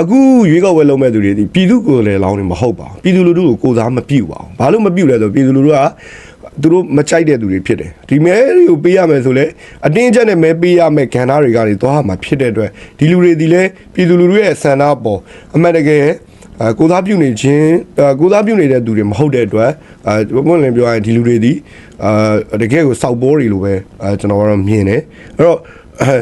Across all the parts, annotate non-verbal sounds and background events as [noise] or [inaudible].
အခုရွေးကောက်ပွဲလုပ်မဲ့သူတွေဒီပြည်သူကိုယ်လည်းလောင်းနေမဟုတ်ပါဘူးပြည်သူလူထုကိုကိုယ်စားမပြုတ်ပါဘူးဘာလို့မပြုတ်လဲဆိုပြည်သူလူထုကသူတို့မကြိုက်တဲ့သူတွေဖြစ်တယ်ဒီမဲတွေကိုပေးရမယ်ဆိုလဲအတင်းအကျပ်နဲ့မဲပေးရမယ်ကဏ္ဍတွေကနေသွားမှာဖြစ်တဲ့အတွက်ဒီလူတွေဒီလဲပြည်သူလူထုရဲ့ဆန္ဒပေါ်အမှန်တကယ်အဲကိုသားပြုတ်နေခြင်းအဲကိုသားပြုတ်နေတဲ့သူတွေမဟုတ်တဲ့အတွက်အဲဘုံလင်းပြောရရင်ဒီလူတွေဒီအာတကယ်ကိုစောက်ပိုးတွေလိုပဲအဲကျွန်တော်ကတော့မြင်တယ်အဲ့တော့အဲ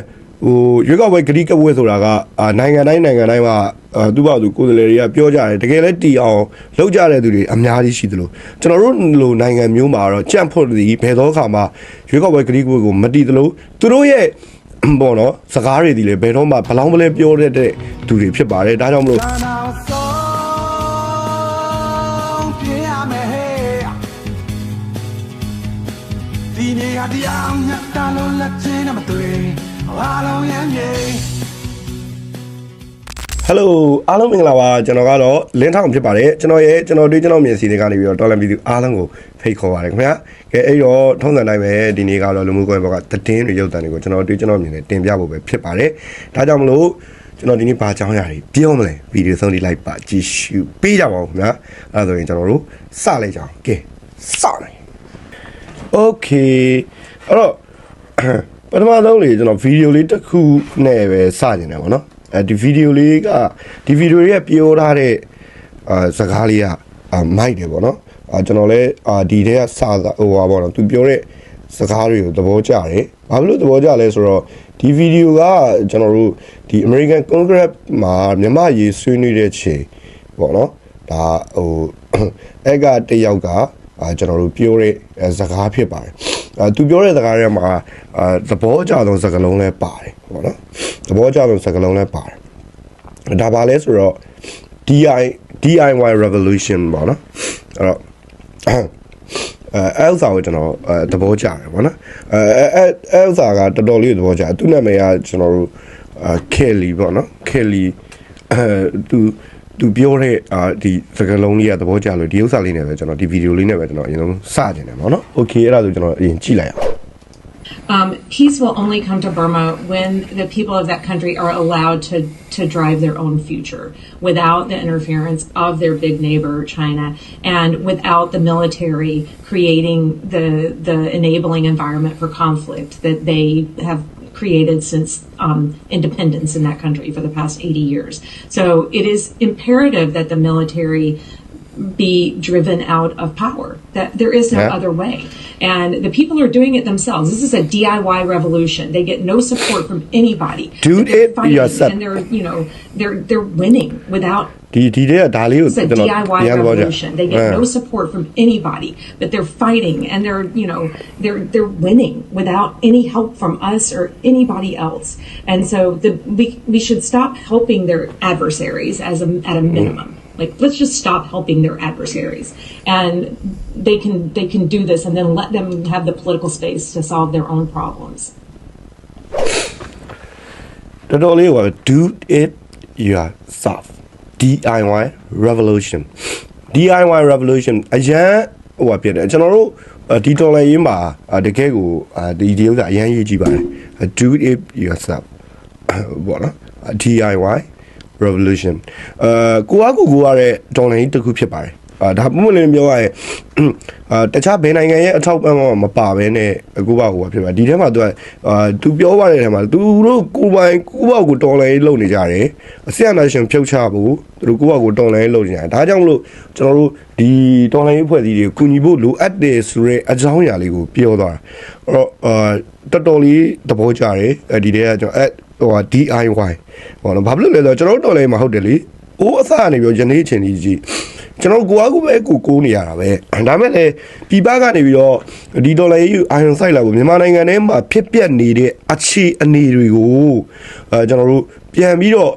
ဟိုရွေးကောက်ပွဲဂတိကပွဲဆိုတာကအာနိုင်ငံတိုင်းနိုင်ငံတိုင်းမှာအာသူ့ဘာသူကိုယ်စားလှယ်တွေကပြောကြတယ်တကယ်လဲတီအောင်လောက်ကြတဲ့သူတွေအများကြီးရှိသလိုကျွန်တော်တို့လိုနိုင်ငံမျိုးမှာတော့ကြံ့ဖို့ဒီဘယ်တော့ခါမှရွေးကောက်ပွဲဂတိကပွဲကိုမတီသလိုသူတို့ရဲ့ဘောနော်စကားတွေဒီလေဘယ်တော့မှဘလောင်းပလဲပြောတတ်တဲ့သူတွေဖြစ်ပါတယ်ဒါကြောင့်မလို့ Turn out song ပြရမယ်ဟဲ့ဒီနေ့ကတရားမြတ်တာလို့လက်ချင်းနဲ့မတွေ့ အားလုံးရမ်းမြေဟယ်လိုအားလုံးမင်္ဂလာပါကျွန်တော်ကတော့လင်းထောင်ဖြစ်ပါတယ်ကျွန်တော်ရဲ့ကျွန်တော်တွေ့ကျွန်တော်မျက်စိတွေကနေပြီးတော့တော်လန်ပြည်သူအားလုံးကိုဖိတ်ခေါ်ပါတယ်ခင်ဗျာကဲအဲ့တော့ထုံးစံတိုင်းပဲဒီနေ့ကတော့လူမှုကွန်ရက်ဘောကသတင်းတွေရုပ်သံတွေကိုကျွန်တော်တွေ့ကျွန်တော်မြင်နေတင်ပြဖို့ပဲဖြစ်ပါတယ်ဒါကြောင့်မလို့ကျွန်တော်ဒီနေ့ဘာအကြောင်းအရာတွေပြောမလဲဗီဒီယိုဆုံးလေးလိုက်ပါကြည့်ရှုပေးကြပါဦးခင်ဗျာအဲ့ဒါဆိုရင်ကျွန်တော်တို့စလိုက်ကြအောင်ကဲစလိုက် Okay အဲ့တော့ ပထမဆုံးလေကျွန်တော်ဗီဒီယိုလေးတစ်ခုနဲ့ပဲစကျင်တယ်ပေါ့နော်အဲဒီဗီဒီယိုလေးကဒီဗီဒီယိုရဲ့ပြောထားတဲ့အာစကားလေးကအာမိုက်တယ်ပေါ့နော်အာကျွန်တော်လည်းအာဒီထဲကစဟိုပါပေါ့နော်သူပြောတဲ့စကားတွေကိုသဘောကျတယ်ဘာဖြစ်လို့သဘောကျလဲဆိုတော့ဒီဗီဒီယိုကကျွန်တော်တို့ဒီ American Congress မှာမြန်မာရေးဆွေးနွေးတဲ့ချိန်ပေါ့နော်ဒါဟိုအဲ့ကတယောက်ကအာကျွန်တော်တို့ပြောတဲ့စကားဖြစ်ပါတယ်အာ သူပြောတဲ့စကားထဲမှာအာသဘောအကျဆုံးစကားလုံးလည်းပါတယ်ပေါ့နော်သဘောအကျဆုံးစကားလုံးလည်းပါတယ်ဒါပါလဲဆိုတော့ DI DIY revolution ပေါ့နော်အဲ့တော့အဲ Elsa ကိုကျွန်တော်အဲသဘောကျတယ်ဗောနော်အဲအဲ Elsa ကတော်တော်လေးသဘောကျတယ်သူနာမည်ကကျွန်တော်တို့အာ Kelly ဗောနော် Kelly အဲသူ သူပြောတဲ့အာဒီစကားလုံးလေးကသဘောကျလို့ဒီဥစ္စာလေးနဲ့ပဲကျွန်တော်ဒီဗီဒီယိုလေးနဲ့ပဲကျွန်တော်အရင်ဆုံးစကြင်တယ်ဗောနော် Okay အဲ့ဒါဆိုကျွန်တော်အရင်ကြည့်လိုက်အောင် Um, peace will only come to Burma when the people of that country are allowed to, to drive their own future without the interference of their big neighbor, China, and without the military creating the, the enabling environment for conflict that they have created since um, independence in that country for the past 80 years. So it is imperative that the military be driven out of power. That there is no Yeah. other way. And the people are doing it themselves. This is a DIY revolution. They get no support from anybody. Do But they're it fighting, yourself. And they're, you know, they're they're winning without ဒီဒီတဲ့ကဒါလေးကို it's a ကျွန်တော် DIY ပြန်သဘောကျ revolution. They get no support from anybody, but they're fighting and they're, you know, they're they're winning without any help from us or anybody else. And so the we we should stop helping their adversaries as a at a minimum. Like let's just stop helping their adversaries. And they can they can do this and then let them have the political space to solve their own problems. တော်တော်လေးက do it yourself DIY revolution DIY revolution အရန်ဟိုပါဖြစ်တယ်ကျွန်တော်တို့ဒီတော်လိုင်းရေးမှာတကယ်ကိုဒီဒီဥစ္စာအရန်ရေးကြည့်ပါတယ် do it yourself [coughs] ဘောနော် DIY revolution အဲကိုအားကိုကိုရတဲ့တော်လိုင်းတစ်ခုဖြစ်ပါတယ် အာဒါပုံမှန်လေးပြောရရင်အာတခြားဘယ်နိုင်ငံရဲ့အထောက်ပံ့မှမပါဘဲနဲ့ကိုပါကိုပါဖြစ်ပါဒီထဲမှာသူကအာသူပြောပါတဲ့ထဲမှာသူတို့ကိုပိုင်ကိုပါကိုတော်လိုင်းလုပ်နေကြတယ်အစီအနာရှင်ဖြုတ်ချဖို့သူတို့ကိုပါကိုတော်လိုင်းလုပ်နေကြတယ်ဒါကြောင့်မလို့ကျွန်တော်တို့ဒီတော်လိုင်းအဖွဲ့အစည်းတွေကူညီဖို့လိုအပ်တယ်ဆိုတဲ့အကြောင်းအရာလေးကိုပြောသွားတာအဲ့တော့အာတော်တော်လေးသဘောကျတယ်အဲဒီထဲကကျွန်တော်အဲဟိုဟာ DIY ဟောနော်ဘာဖြစ်လို့လဲဆိုတော့ကျွန်တော်တို့တော်လိုင်းမှာဟုတ်တယ်လေအိုးအစကနေပြီးတော့ယနေ့ချင်းကြီး ကြီးကျွန်တော်ကိုအားကိုပဲကိုကိုးနေရတာပဲဒါမဲ့လေပြည်ပကနေပြီးတော့ဒီဒေါ်လာရေးအာယွန်ဆိုင်လာကိုမြန်မာနိုင်ငံထဲမှာဖြစ်ပျက်နေတဲ့အခြေအနေတွေကိုအဲကျွန်တော်တို့ပြန်ပြီးတော့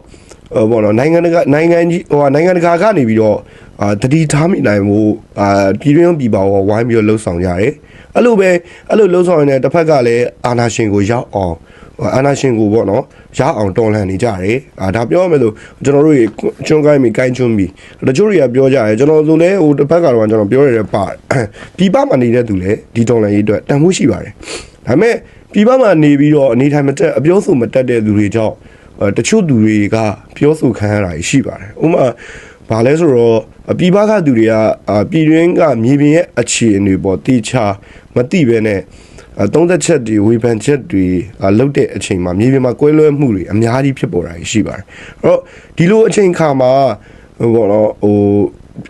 ဟိုပေါ့နော်နိုင်ငံတကာနိုင်ငံကြီးဟိုနိုင်ငံတကာကနေပြီးတော့ အာတတိထားမိနိုင်မှုအာပြည်တွင်းပြည်ပရောဝိုင်းပြီးတော့လှုပ်ဆောင်ကြရတယ်အဲ့လိုပဲအဲ့လိုလှုပ်ဆောင်ရင်လည်းတစ်ဖက်ကလည်းအာနာရှင်ကိုရောက်အောင်အာနာရှင်ကိုပေါ့နော်ရအောင်တော်လှန်နေကြတယ်အာဒါပြောရမယ်လို့ကျွန်တော်တို့ရေကျွန်းကိုင်းမိကိုင်းကျွန်းပြီးတချို့တွေကပြောကြတယ်ကျွန်တော်ဆိုလဲဟိုတစ်ဖက်ကတော့ကျွန်တော်ပြောရတဲ့ပါပြည်ပမှာနေတဲ့သူလည်းဒီတော်လှန်ရေးအတွက်တန်ဖိုးရှိပါတယ်ဒါပေမဲ့ပြည်ပမှာနေပြီးတော့အနေထိုင်မတက်အပြောဆိုမတက်တဲ့သူတွေကြောင့်ဟအဲတချို့သူတွေကပြောဆိုခံရတာရှိပါတယ်ဥပမာ ဘာလဲဆိုတော့ပြည်ပကသူတွေကအာပြည်တွင်းကမြေပြင်ရဲ့အခြေအနေပေါ်တိချမသိဘဲနဲ့အဲသုံးသက်ချက်တွေဝေဖန်ချက်တွေအာလောက်တဲ့အချိန်မှာမြေပြင်မှာကွဲလွဲမှုတွေအများကြီးဖြစ်ပေါ်တာရှိပါတယ်အဲ့တော့ဒီလိုအချိန်ခါမှာဟိုဘောနော်ဟို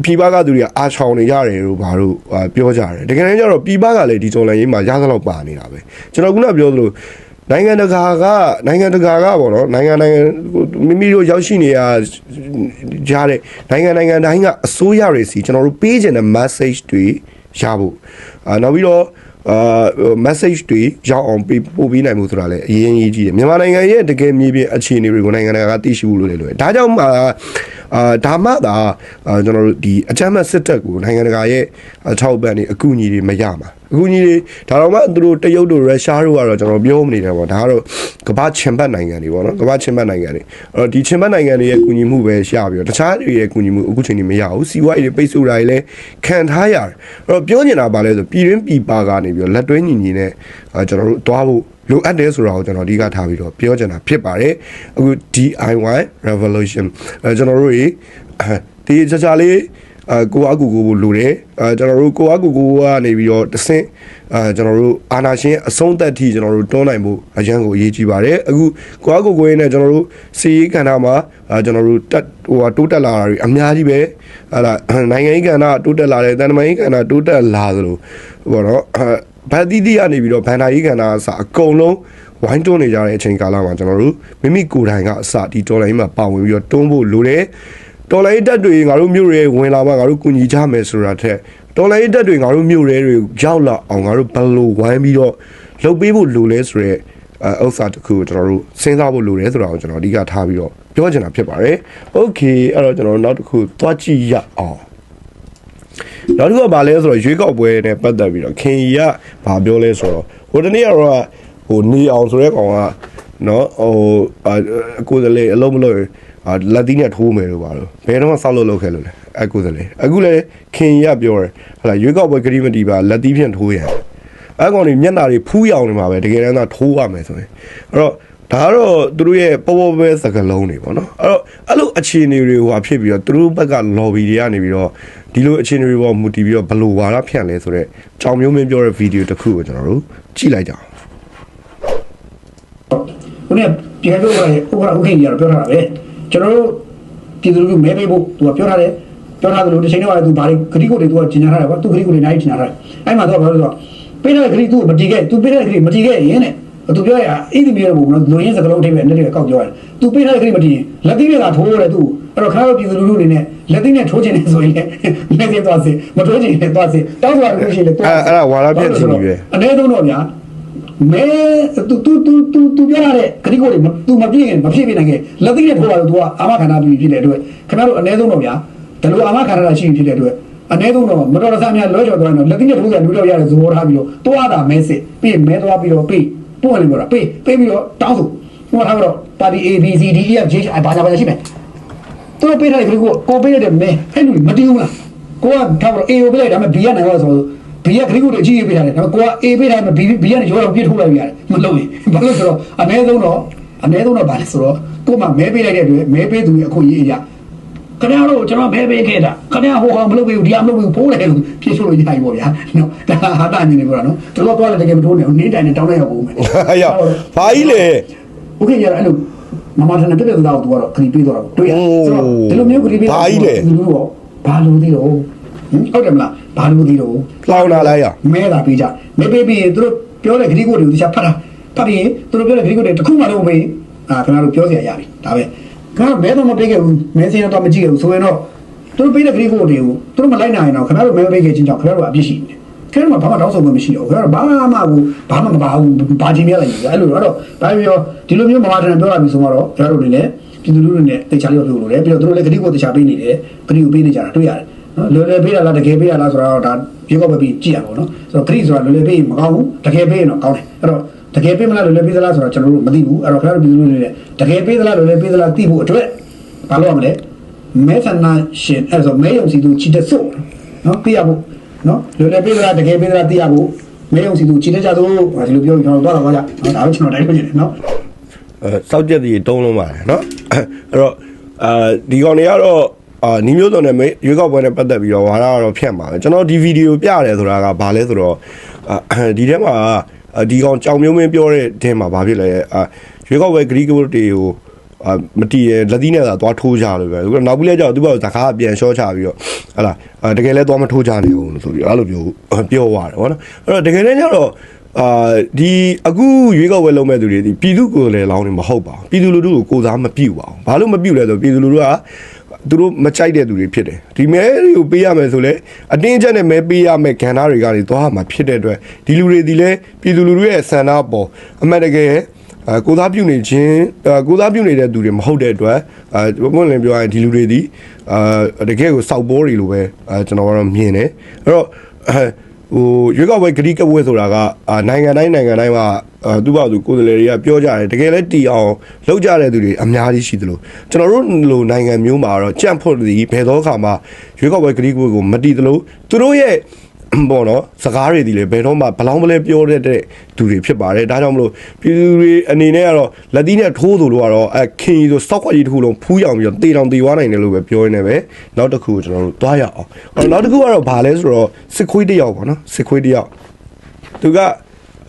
ပြည်ပကသူတွေကအာချောင်နေကြတယ်လို့ဘာလို့အာပြောကြတယ်တကယ်တမ်းကျတော့ပြည်ပကလည်းဒီတော်လန်ရေးမှာရသလောက်ပါနေတာပဲကျွန်တော်ခုနပြောသလို နိုင်ငံတကာကနိုင်ငံတကာကပေါ့နော်နိုင်ငံနိုင်ငံမိမိတို့ရောက်ရှိနေရကြားတဲ့နိုင်ငံနိုင်ငံတိုင်းကအစိုးရတွေစီကျွန်တော်တို့ပေးခြင်းတဲ့ message တွေရဖို့အာနောက်ပြီးတော့အာ message တွေရောက်အောင်ပေးပို့ပေးနိုင်မှုဆိုတာလည်းအရင်ကြီးကြီးတယ်မြန်မာနိုင်ငံရဲ့တကယ်မြေပြင်အခြေအနေတွေကိုနိုင်ငံတကာကသိရှိဖို့လိုတယ်လို့ဒါကြောင့်မှအာဒါမှသာအာကျွန်တော်တို့ဒီအကြမ်းဖက်စစ်တပ်ကိုနိုင်ငံတကာရဲ့အထောက်ပံ့တွေအကူအညီတွေမရမှာ အကူအညီတွေဒါတော့မှသူတို့တရုတ်တို့ရုရှားတို့ကတော့ကျွန်တော်ပြောမနေတယ်ပေါ့ဒါကတော့ကမ္ဘာချင်ဘတ်နိုင်ငံတွေပေါ့နော်ကမ္ဘာချင်ဘတ်နိုင်ငံတွေအဲ့တော့ဒီချင်ဘတ်နိုင်ငံတွေရဲ့ကူညီမှုပဲရပြီးတော့တခြားတွေရဲ့ကူညီမှုအခုချိန်ကြီးမရဘူးစီဝိုင်းတွေပိတ်ဆို့တာတွေလည်းခံထားရတယ်အဲ့တော့ပြောနေတာပါလဲဆိုပြည်တွင်းပြည်ပကနေပြီးတော့လက်တွဲညီညီနဲ့အာကျွန်တော်တို့တွားဖို့လိုအပ်တယ်ဆိုတာကိုကျွန်တော်အဓိကထားပြီးတော့ပြောချင်တာဖြစ်ပါတယ်အခု DIY revolution အဲကျွန်တော်တို့ရေဒီချာချာလေး အဲကိုအကူကိုလိုတယ်အဲကျွန်တော်တို့ကိုအကူကိုကနေပြီးတော့တဆင့်အဲကျွန်တော်တို့အာနာရှင်အဆုံးသက်ထိကျွန်တော်တို့တွန်းနိုင်ဖို့အရန်ကိုအရေးကြီးပါတယ်အခုကိုအကူကိုရင်းနဲ့ကျွန်တော်တို့စီရေးကဏ္ဍမှာအဲကျွန်တော်တို့တက်ဟိုတိုးတက်လာတာတွေအများကြီးပဲဟာလာနိုင်ငံရေးကဏ္ဍတိုးတက်လာတယ်တန်တမာရေးကဏ္ဍတိုးတက်လာသလိုဘောနော်ဗတ်တီးတီးကနေပြီးတော့ဗန်ဒါရေးကဏ္ဍအစအကုန်လုံးဝိုင်းတွန်းနေကြတဲ့အချိန်ကာလမှာကျွန်တော်တို့မိမိကိုယ်တိုင်ကအစဒီဒေါ်လာကြီးမှာပါဝင်ပြီးတော့တွန်းဖို့လိုတယ် တော်လိုင်းတက်တွေငါတို့မြို့တွေဝင်လာမှငါတို့ကူညီကြမယ်ဆိုတာထက်တော်လိုင်းတက်တွေငါတို့မြို့တွေတွေရောက်လာအောင်ငါတို့ဘယ်လိုဝိုင်းပြီးတော့လှုပ်ပေးဖို့လိုလဲဆိုတော့အဲဥစ္စာတစ်ခုကိုကျွန်တော်တို့စဉ်းစားဖို့လိုတယ်ဆိုတာကိုကျွန်တော်အဓိကထားပြီးတော့ပြောချင်တာဖြစ်ပါတယ်။ Okay အဲ့တော့ကျွန်တော်နောက်တစ်ခုသွားကြည့်ရအောင်။နောက်တစ်ခုကဘာလဲဆိုတော့ရွေးကောက်ပွဲနဲ့ပတ်သက်ပြီးတော့ခင်ကြီးကဘာပြောလဲဆိုတော့ဟိုတနေ့ကတော့ဟိုနေအောင်ဆိုတဲ့ကောင်ကနော်ဟိုအကိုယ်စလေအလုံးမလို့ အာလက်သီးနဲ့ထိုးမယ်လို့ပါလို့ဘယ်တော့မှစောက်လို့လုပ်ခဲ့လို့လဲအကူစလေအခုလေခင်ကြီးကပြောတယ်ဟလာရွေးကောက်ပွဲဂရီမတီပါလက်သီးဖြင့်ထိုးရအဲ့ကောင်တွေမျက်နာတွေဖူးရောင်နေမှာပဲတကယ်တမ်းကထိုးရမယ်ဆိုရင်အဲ့တော့ဒါကတော့သူတို့ရဲ့ပေါ်ပေါ်ပဲစကလုံးတွေပေါ့နော်အဲ့တော့အဲ့လိုအခြေအနေတွေဟိုဖြစ်ပြီးတော့သူတို့ဘက်က lobby တွေကနေပြီးတော့ဒီလိုအခြေအနေတွေပေါ်မူတည်ပြီးတော့ဘယ်လိုဝါဒဖြန့်လဲဆိုတော့ကြောင်မျိုးမင်းပြောတဲ့ဗီဒီယိုတစ်ခုကိုကျွန်တော်တို့ကြည့်လိုက်ကြအောင်ခုနကပြန်ပြောတာလေဥပဒေဥခင်ကြီးကတော့ပြောထားတာပဲ ကျွန်တော်တို့ပြည်သူလူထုမဲပေးဖို့သူကပြောထားတယ်ပြောထားသလိုတစ်ချိန်တော့သူဘာတွေဂရိကိုတွေသူကကျင်ညာထားတယ်ကွာသူဂရိကိုတွေနိုင်ကျင်ညာထားတယ်အဲ့မှာသူကဘာလို့လဲဆိုတော့ပေးတဲ့ဂရိသူ့ကိုမတီးခဲ့သူပေးတဲ့ဂရိမတီးခဲ့ရင်တဲ့သူပြောရအဣတိမြေတော့ဘုံနော်လူရင်းစကလုံးအထိပ်ပဲအနေနဲ့ကောက်ပြောရတယ်သူပေးတဲ့ဂရိမတီးလက်သီးတွေကထိုးတယ်သူအဲ့တော့ခါတော့ပြည်သူလူထုအနေနဲ့လက်သီးနဲ့ထိုးခြင်းနေဆိုရင်လည်းလက်သီးသွားစေမထိုးခြင်းနဲ့သွားစေတောင်းသွားလို့ရှိရင်လည်းအဲ့အဲ့ဒါဝါဒဖြန့်ခြင်းကြီးပဲအနည်းဆုံးတော့ဗျာ မဲတူတူတူတူတူပြရတဲ့ခရီးကိုတွေသူမပြည့်ရင်မဖြစ်ပြနိုင်ခဲ့လက်သိနဲ့ထိုးပါလို့သူကအာမခန္ဓာပြီးဖြစ်တဲ့အတွက်ခင်ဗျားတို့အနည်းဆုံးတော့ဗျာဒါလိုအာမခန္ဓာရှိဖြစ်တဲ့အတွက်အနည်းဆုံးတော့မတော်တဆများလွဲချော်သွားရင်လက်သိနဲ့ထိုးကြလူတော့ရတဲ့ဇဘောထားပြီးတော့တွားတာမဲစစ်ပြီးမဲသွားပြီးတော့ပြီးပို့ရင်ပြောတာပြီးပြီးပြီးတော့တောင်းဆိုဟိုထားတော့ပါတီ A B C D E F G H ဘာသာဘာသာရှိမယ်သူတို့ပေးတဲ့ခရီးကိုကိုပေးတဲ့မဲအဲ့လိုမတည်ဘူးလားကိုကထားတော့ A ကိုပေးလိုက်ဒါပေမဲ့ B ကနိုင်တော့ဆိုတော့ ဘီကခရီးကိုအကြည့်ပေးရတယ်ဒါပေမဲ့ကိုက A ပေးတိုင်းမှာဘီဘီကနေရောတော့ပြစ်ထုတ်လိုက်ပြရတယ်မလုပ်ရင်ဘာလို့ဆိုတော့အ ਨੇ ဆုံးတော့အ ਨੇ ဆုံးတော့ဘာလဲဆိုတော့ကိုမှမဲပေးလိုက်တဲ့အတွက်မဲပေးသူရဲ့အခွင့်အရေးအရာခင်ဗျားတို့ကျွန်တော်မဲပေးခဲ့တာခင်ဗျားဟိုကောင်မလုပ်ပေးဘူးဒီအောင်မလုပ်ပေးဘူးပိုးတယ်လို့ပြစ်ထုတ်လို့ရိုက်ပေါ့ဗျာနော်ဒါဟာတာနေနေပေါ့နော်သူတို့ကတော့တကယ်မထိုးနဲ့နင်းတိုင်နဲ့တောင်းလိုက်ရပုံမယ်ရောက်ဘာကြီးလဲဟုတ်ကဲ့ရအဲ့လိုမမထနဲ့ပြည့်တဲ့သားကိုသူကတော့ခရီးပေးတော့တာတွေ့ရဆိုတော့ဒီလိုမျိုးခရီးပေးတာဘာကြီးလဲဘာလို့ဒီလို ဟုတ်တယ်မလားဘာလို့သေးတော့လောင်လာလိုက်ရမဲတာပေးကြမဲပေးပြီးသူတို့ပြောတဲ့ဂရိကိုတွေကိုတခြားဖတ်တာဖတ်ပြီးရင်သူတို့ပြောတဲ့ဂရိကိုတွေတစ်ခုမှတော့မပေးအာခင်ဗျားတို့ပြောစရာရပြီဒါပဲခင်ဗျားမဲတော့မပေးခဲ့ဘူးမဲစင်းတော့မကြည့်ခဲ့ဘူးဆိုရင်တော့သူတို့ပေးတဲ့ဂရိကိုတွေကိုသူတို့မလိုက်နိုင်တော့ခင်ဗျားတို့မဲမပေးခဲ့ချင်းကြောင့်ခင်ဗျားတို့အပြစ်ရှိတယ်ခင်ဗျားတို့ဘာမှတောင်းဆိုမှမရှိတော့ခင်ဗျားတို့ဘာမှမဘူးဘာမှမပါဘူးဘာချင်းမြလိုက်တယ်အဲ့လိုတော့ဒါပြီးတော့ဒီလိုမျိုးမမထန်ပြောရပြီဆိုတော့ခင်ဗျားတို့တွေလည်းပြည်သူလူထုတွေနဲ့တေချာလေးပြောလို့ရတယ်ပြီးတော့သူတို့လည်းဂရိကိုတေချာပေးနေတယ်ဂရိကိုပေးနေကြတာတွေ့ရတယ်နော် လွယ်လွယ်ပေးရလားတကယ်ပေးရလားဆိုတော့ဒါရေကောက်ပဲပြီးကြည့်ရပါတော့ဆိုတော့ဂရိဆိုတာလွယ်လွယ်ပေးရင်မကောင်းဘူးတကယ်ပေးရင်တော့ကောင်းတယ်အဲ့တော့တကယ်ပေးမလားလွယ်လွယ်ပေးသလားဆိုတော့ကျွန်တော်တို့မသိဘူးအဲ့တော့ခင်ဗျားတို့ပြည်သူလူထုတွေတကယ်ပေးသလားလွယ်လွယ်ပေးသလားသိဖို့အတွက်ဘာလို့ရမလဲမဲဆန္ဒရှင်အဲ့ဆိုမဲယုံစီသူချစ်တဲ့စို့နော်သိရဖို့နော်လွယ်လွယ်ပေးသလားတကယ်ပေးသလားသိရဖို့မဲယုံစီသူချစ်တဲ့ကြသို့ဒီလိုပြောပြီးကျွန်တော်တို့သွားတော့သွားကြဒါပဲကျွန်တော်တိုင်းပြနေတယ်နော်အဲစောက်ကြက်တွေတုံးလုံးပါတယ်နော်အဲ့တော့အာဒီကောင်တွေကတော့ အာနီမျိုးစုံနဲ့မေရွေးကောက်ပွဲနဲ့ပတ်သက်ပြီးတော့ဝါရကတော့ဖြတ်ပါပဲကျွန်တော်ဒီဗီဒီယိုပြရတယ်ဆိုတာကဘာလဲဆိုတော့အာဒီထဲမှာအာဒီကောင်ကြောင်မျိုးမင်းပြောတဲ့ထဲမှာဘာဖြစ်လဲအာရွေးကောက်ပွဲဂရီကဘတ်တွေကိုအာမတီးရလက်သီးနဲ့သာသွားထိုးကြလို့ပဲအခုနောက်ပြီးလဲကြောက်သူ့ဘောဇကားပြန်ရှော့ချပြီးတော့ဟလာအာတကယ်လဲသွားမထိုးကြနေဘူးလို့ဆိုပြီးအဲ့လိုပြောပြောသွားတယ်ဗောနော်အဲ့တော့တကယ်တမ်းကျတော့အာဒီအခုရွေးကောက်ပွဲလုပ်မဲ့သူတွေဒီပြည်သူကိုယ်လည်းလောင်းနေမဟုတ်ပါဘူးပြည်သူလူထုကိုကိုယ်စားမပြုတ်ပါဘူးဘာလို့မပြုတ်လဲဆိုပြည်သူလူထုက သူတို့မကြိုက်တဲ့သူတွေဖြစ်တယ်ဒီမဲတွေကိုပေးရမယ်ဆိုလဲအတင်းအကျပ်နဲ့မဲပေးရမယ်ကဏ္ဍတွေကနေသွားမှာဖြစ်တဲ့အတွက်ဒီလူတွေဒီလဲပြည်သူလူထုရဲ့ဆန္ဒပေါ်အမှန်တကယ်အဲကိုသားပြုတ်နေခြင်းအဲကိုသားပြုတ်နေတဲ့သူတွေမဟုတ်တဲ့အတွက်အဲဘုံလင်းပြောရရင်ဒီလူတွေဒီအာတကယ်ကိုစောက်ပိုးတွေလိုပဲအဲကျွန်တော်ကတော့မြင်တယ်အဲ့တော့အဲ ဟိုရွေးကောက်ပွဲဂရီကပွဲဆိုတာကအာနိုင်ငံတိုင်းနိုင်ငံတိုင်းမှာအဲသူ့ဘာသူကိုယ်စားလှယ်တွေကပြောကြတယ်တကယ်လဲတီအောင်လောက်ကြတဲ့သူတွေအများကြီးရှိသလိုကျွန်တော်တို့လိုနိုင်ငံမျိုးမှာတော့ကြန့်ဖို့ဒီဘယ်တော့ခါမှရွေးကောက်ပွဲဂရီကပွဲကိုမတီသလိုသူတို့ရဲ့ ပေါ့နော်စကားတွေဒီလေဘယ်တော့မှဘလောင်းမလဲပြောတတ်တဲ့သူတွေဖြစ်ပါတယ်ဒါကြောင့်မလို့ပြည်သူတွေအနေနဲ့ကတော့လက်သီးနဲ့ထိုးသူလို့ကတော့အခင်ကြီးဆိုစောက်ခွက်ကြီးတစ်ခုလုံးဖူးရောင်ပြီးတော့တေတောင်တေွားနိုင်တယ်လို့ပဲပြောရင်းနဲ့ပဲနောက်တစ်ခုကိုကျွန်တော်တို့သွားရအောင်အော်နောက်တစ်ခုကတော့ဘာလဲဆိုတော့စစ်ခွေးတစ်ယောက်ပေါ့နော်စစ်ခွေးတစ်ယောက်သူက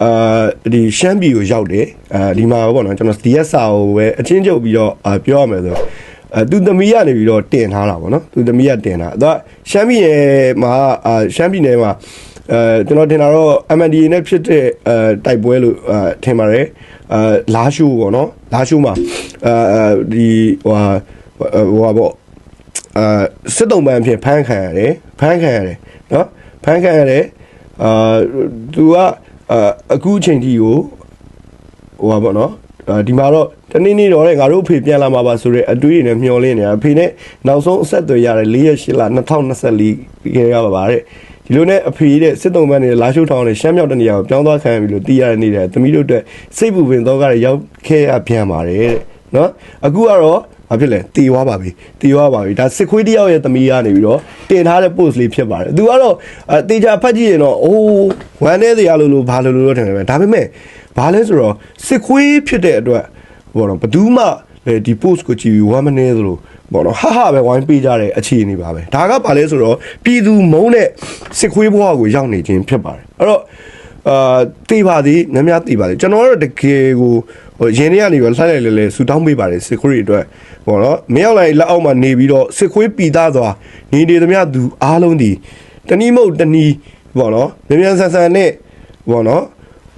အာဒီရှမ်းပြည်ကိုရောက်တယ်အဲဒီမှာပေါ့နော်ကျွန်တော် DSR ကိုပဲအချင်းချုပ်ပြီးတော့အာပြောရမယ်ဆိုတော့ အဲသူသမီးကနေပြီးတော့တင်ထားတာပေါ့နော်သူသမီးကတင်တာသူကရှမ်းပြည်နယ်မှာအာရှမ်းပြည်နယ်မှာအဲကျွန်တော်တင်တာတော့ MNDA နဲ့ဖြစ်တဲ့အဲတိုက်ပွဲလို့အဲထင်ပါတယ်အဲလာရှိုးပေါ့နော်လာရှိုးမှာအဲဒီဟိုဟာဟိုဟာပေါ့အာစစ်တုံးပန်းအဖြစ်ဖမ်းခံရတယ်ဖမ်းခံရတယ်နော်ဖမ်းခံရတယ်အာသူကအာအခုအချိန်ထိကိုဟိုပါပေါ့နော်အာဒီမှာတော့ တနေ့နေ့တော့လေငါတို့အဖေပြန်လာမှာပါဆိုတော့အတွေးတွေနဲ့မျောလင်းနေတာအဖေနဲ့နောက်ဆုံးအဆက်အသွယ်ရတယ်၄ရက်၈လ2024ခဲ့ရပါပါတဲ့ဒီလိုနဲ့အဖေတဲ့စစ်တုံးပန်းနေတဲ့လာရှုထောင်းနဲ့ရှမ်းမြောက်တနေရာကိုပြောင်းသွားခံရပြီလို့သိရတဲ့နေ့တဲ့သမီးတို့အတွက်စိတ်ပူပင်တော့ကလည်းရောက်ခဲ့ရပြန်ပါတယ်တဲ့နော်အခုကတော့ဘာဖြစ်လဲတီသွားပါပြီတီသွားပါပြီဒါစစ်ခွေးတယောက်ရဲ့သမီးကနေပြီးတော့တင်ထားတဲ့ post လေးဖြစ်ပါတယ်သူကတော့အဲတေချာဖတ်ကြည့်ရင်တော့အိုးဝမ်းနေစရာလို့လို့ဘာလို့လို့လို့ထင်တယ်ပဲဒါပေမဲ့ဘာလဲဆိုတော့စစ်ခွေးဖြစ်တဲ့အတွက် ဘောတော့ဘယ်သူမှလေဒီ post ကိုကြည့်ပြီးဝမ်းမနေသလိုဘောတော့ဟာဟာပဲဝိုင်းပေးကြတဲ့အခြေအနေပါပဲဒါကဘာလဲဆိုတော့ပြည်သူမုန်းတဲ့စစ်ခွေးဘဝကိုရောက်နေခြင်းဖြစ်ပါတယ်အဲ့တော့အာတေးပါသည်များများတေးပါသည်ကျွန်တော်တို့တကယ်ကိုဟိုရင်းနေကနေပြီးလှိုက်လိုက်လဲလဲဆူတောင်းပေးပါတယ်စစ်ခွေးတွေအတွက်ဘောနော်မရောက်လိုက်လက်အောက်မှာနေပြီးတော့စစ်ခွေးပီသားသွားနေနေသမျှသူအားလုံးဒီတနည်းမဟုတ်တနည်းဘောနော်မြန်မြန်ဆန်ဆန်နဲ့ဘောနော်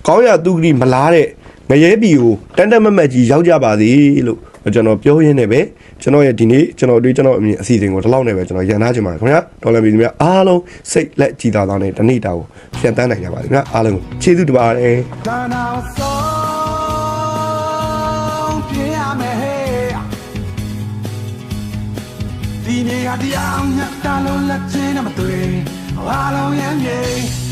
ကောင်းရသူကတိမလားတဲ့ ငရဲပီကိုတန်တမတ်မတ်ကြီးရောက်ကြပါစေလို့ကျွန်တော်ပြောရင်းနဲ့ပဲကျွန်တော်ရဲ့ဒီနေ့ကျွန်တော်တို့ကျွန်တော်အမြင်အစီအစဉ်ကိုဒီလောက်နဲ့ပဲကျွန်တော်ရန်နာချင်ပါတယ်ခင်ဗျာဒေါ်လာမီဒီများအားလုံးစိတ်လက်ကြည်သာသားနဲ့တနေ့တာကိုပြန်တန်းနိုင်ကြပါစေခင်ဗျာအားလုံးကိုကျေးဇူးတင်ပါတယ်ဒါနာဆုံးပြရမယ်ဟဲ့ဒီနေ့ကတရားမြတ်တာလို့လက်ချင်းနဲ့မတွေ့အားလုံးရမ်းမြေ